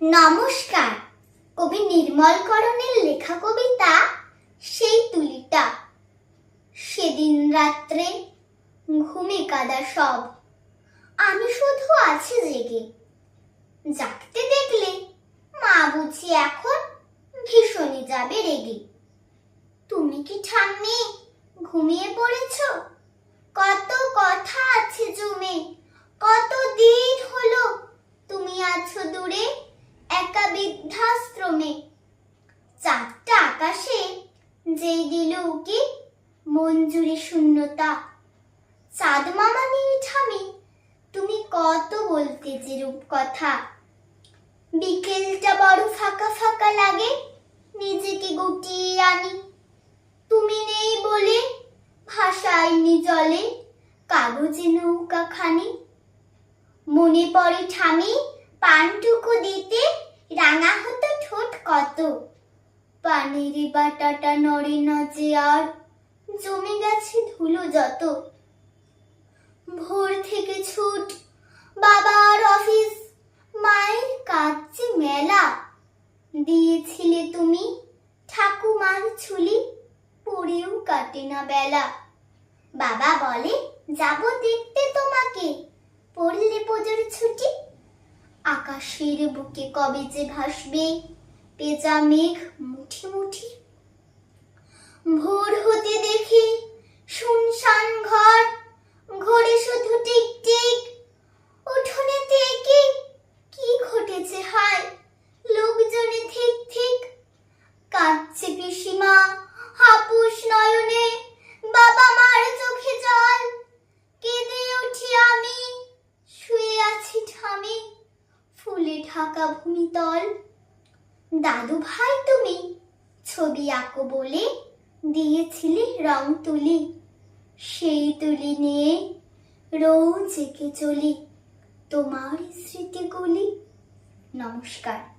নমস্কার। কবি নির্মল করণের লেখা কবিতা সেই তুলিটা। সেদিন রাত্রে ঘুমে কাদা সব। আমি শুধু আছি জেগে। জাগতে দেখলে মা বুঝি এখন ভীষণই যাবে রেগে। তুমি কি ঠাম্মি ঘুমিয়ে পড়েছ? কত কথা আছে জমে। কত দিন হলো তুমি আছো দূরে? একা বৃদ্ধাশ্রমে। চারটা আকাশে যেই দিল উকি, মঞ্জুরি শূন্যতা। চাঁদ মামা ঠামি, তুমি কত বলতে যে রূপ কথা বিকেলটা বড় ফাঁকা ফাঁকা লাগে, নিজেকে গুটিয়ে আনি। তুমি নেই বলে ভাসায়নি জলে কাগজে নৌকা খানি মনে পড়ে ঠামি পানটুকু দিতে রাঙা হতো ঠোঁট কত? পানের বাটাটা নড়ে না যে আর, জমে গেছে ধুলো যত। ভোর থেকে ছুট, বাবার অফিস, মায়ের কাছে মেলা। দিয়েছিলে তুমি ঠাকুমার ছুলি, পড়েও কাটে না বেলা। বাবা বলে, যাব দেখতে তোমাকে আকাশের বুকে কবে যে ভাসবে পেঁচা মেঘ মুঠি মুঠি ঢাকা ভূমিতল। দাদু ভাই তুমি ছবি আঁকো বলে দিয়েছিলে রং তুলি। সেই তুলি নিয়ে রোজ এঁকে চলি। তোমার স্মৃতিগুলি। নমস্কার।